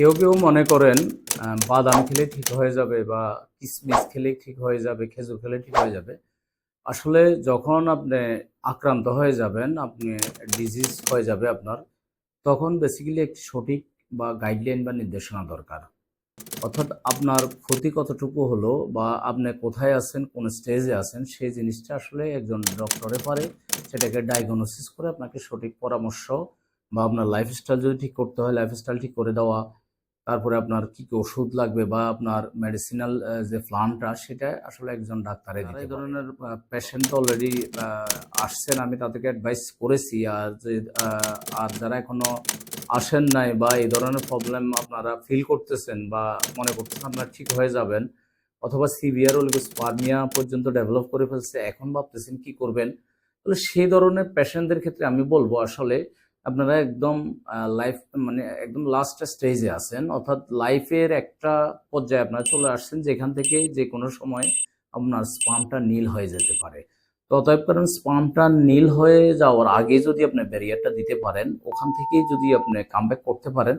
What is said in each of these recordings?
কেউ কেউ মনে করেন বাদাম খেলে ঠিক হয়ে যাবে বা কিশমিশ খেলে ঠিক হয়ে যাবে, খেজুর খেলে ঠিক হয়ে যাবে। আসলে যখন আপনি আক্রান্ত হয়ে যাবেন, আপনি ডিজিজ হয়ে যাবে আপনার, তখন বেসিক্যালি একটি সঠিক বা গাইডলাইন বা নির্দেশনা দরকার। অর্থাৎ আপনার ক্ষতি কতটুকু হলো বা আপনি কোথায় আছেন, কোন স্টেজে আছেন, সেই জিনিসটা আসলে একজন ডক্টরে পারে, সেটাকে ডায়াগনোসিস করে আপনাকে সঠিক পরামর্শ বা আপনার লাইফস্টাইল যদি ঠিক করতে হয় লাইফস্টাইল ঠিক করে দেওয়া তারপরে আপনার কি কি ওষুধ লাগবে বা আপনার মেডিসিনাল যে প্ল্যানটা সেটা আসলে একজন ডাক্তারের এই ধরনের পেশেন্ট অলরেডি আসছেন আমি তাদেরকে অ্যাডভাইস করেছি। আর যে আর যারা এখনও আসেন নাই বা এই ধরনের প্রবলেম আপনারা ফিল করতেছেন বা মনে করতেছেন আপনারা ঠিক হয়ে যাবেন অথবা সিভিয়ার ওলিগোস্পার্মিয়া পর্যন্ত ডেভেলপ করে ফেলছে এখন ভাবতেছেন কি করবেন? তাহলে সেই ধরনের পেশেন্টদের ক্ষেত্রে আমি বলব আসলে আপনারা একদম লাইফ মানে একদম লাস্ট স্টেজে আছেন অর্থাৎ লাইফের একটা পর্যায়ে আপনারা চলে আসছেন যেখান থেকে যে কোনো সময় আপনার স্পামটা নীল হয়ে যেতে পারে। তো অতএব কারণ স্পামটা নীল হয়ে যাওয়ার আগে যদি আপনি ব্যারিয়ারটা দিতে পারেন ওখান থেকেই যদি আপনি কামব্যাক করতে পারেন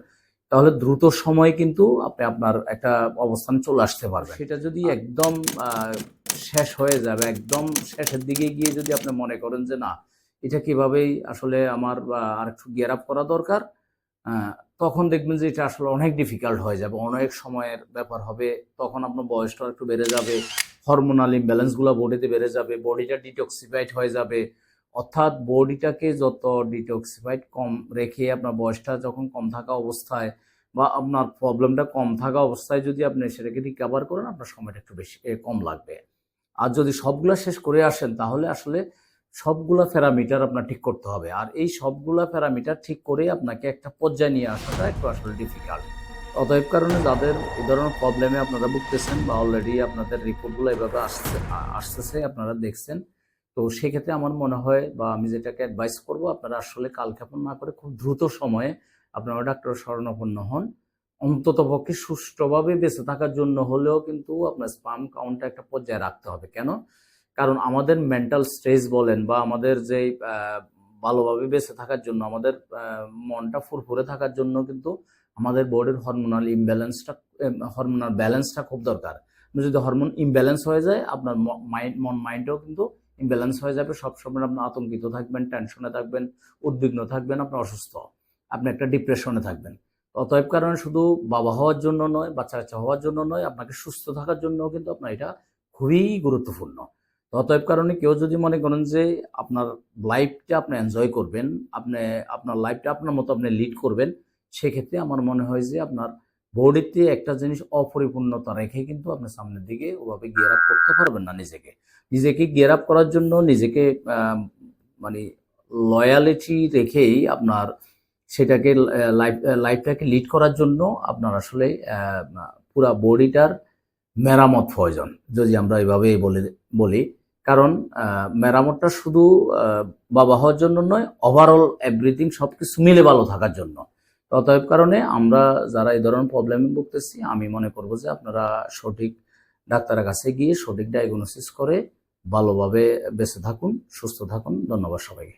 তাহলে দ্রুত সময়ে কিন্তু আপনি আপনার একটা অবস্থান চলে আসতে পারবেন। সেটা যদি একদম আহ, শেষ হয়ে যাবে একদম শেষের দিকে গিয়ে যদি আপনি মনে করেন যে না এটা কিভাবেই আসলে আমার আর একটু গিয়ার আপ করা দরকার তখন দেখবেন যে এটা আসলে অনেক ডিফিকাল্ট হয়ে যাবে, অনেক সময়ের ব্যাপার হবে, তখন আপনার বয়সটা একটু বেড়ে যাবে হরমোনাল ইমব্যালেন্সগুলো বডিতে বেড়ে যাবে বডিটা ডিটক্সিফাইড হয়ে যাবে, অর্থাৎ বডিটাকে যত ডিটক্সিফাইড কম রেখে আপনার বয়সটা যখন কম থাকা অবস্থায়, বা আপনার প্রবলেমটা কম থাকা অবস্থায় যদি আপনি সেটাকে রিকভার করেন, আপনার সময়টা একটু বেশি কম লাগবে। আর যদি সবগুলা শেষ করে আসেন, তাহলে আসলে সবগুলা প্যারামিটার আপনার ঠিক করতে হবে। আর এই সবগুলা প্যারামিটার ঠিক করে আপনাকে একটা পর্যায়ে নিয়ে আসাটা একটু আসলে ডিফিকাল্ট অতএব কারণে যাদের এই ধরনের প্রবলেমে আপনারা ভুগতেছেন বা অলরেডি আপনাদের রিপোর্টগুলো এভাবে আসছে আসতেছে, আপনারা দেখছেন, তো সেক্ষেত্রে আমার মনে হয় বা আমি যেটাকে অ্যাডভাইস করব, আপনারা আসলে কালক্ষেপণ না করে খুব দ্রুত সময়ে আপনারা ডাক্তার শরণাপন্ন হন। অন্তত পক্ষে সুষ্ঠুভাবে বেঁচে থাকার জন্য হলেও কিন্তু আপনার স্পাম কাউন্টটা একটা পর্যায়ে রাখতে হবে। কেন? কারণ আমাদের মেন্টাল স্ট্রেস বলেন বা আমাদের যে ভালোভাবে বেঁচে থাকার জন্য, আমাদের মনটা ফুরফুরে থাকার জন্য কিন্তু আমাদের বডির হরমোনাল ইমব্যালেন্সটা হরমোনাল ব্যালেন্সটা খুব দরকার। যদি হরমোন ইমব্যালেন্স হয়ে যায়, আপনার মাইন্ড মন মাইন্ডও কিন্তু ইমব্যালেন্স হয়ে যাবে। সবসময় আপনি আতঙ্কিত থাকবেন টেনশনে থাকবেন, উদ্বিগ্ন থাকবেন, আপনি অসুস্থ, আপনি একটা ডিপ্রেশনে থাকবেন। অতএব কারণে শুধু বাবা হওয়ার জন্য নয় বাচ্চা কাচ্চা হওয়ার জন্য নয়, আপনাকে সুস্থ থাকার জন্যও কিন্তু আপনার এটা খুবই গুরুত্বপূর্ণ। অতএব কারণে কেউ যদি মনে করেন যে আপনার লাইফটা আপনি এনজয় করবেন, আপনি, আপনার লাইফটা আপনার মতো আপনি লিড করবেন, সেক্ষেত্রে আমার মনে হয় যে আপনার বডিতে একটা জিনিস অপরিপূর্ণতা রেখে কিন্তু আপনি সামনের দিকে ওভাবে গিয়ার আপ করতে পারবেন না নিজেকে। নিজেকে গিয়ার আপ করার জন্য নিজেকে মানে লয়ালিটি রেখেই আপনার সেটাকে লাইফ লাইফটাকে লিড করার জন্য আপনার আসলে পুরা বডিটার মেরামত প্রয়োজন। যদি আমরা এইভাবেই বলে, বলি কারণ মেরামতটা শুধু বাবা হওয়ার জন্য নয় ওভারঅল এভরিথিং সব কিছু মিলে ভালো থাকার জন্য। অতএব কারণে আমরা যারা এই ধরনের প্রবলেমে ভুগতেছি, আমি মনে করব যে আপনারা সঠিক ডাক্তারের কাছে গিয়ে সঠিক ডায়াগনোসিস করে ভালোভাবে বেঁচে থাকুন, সুস্থ থাকুন। ধন্যবাদ সবাইকে।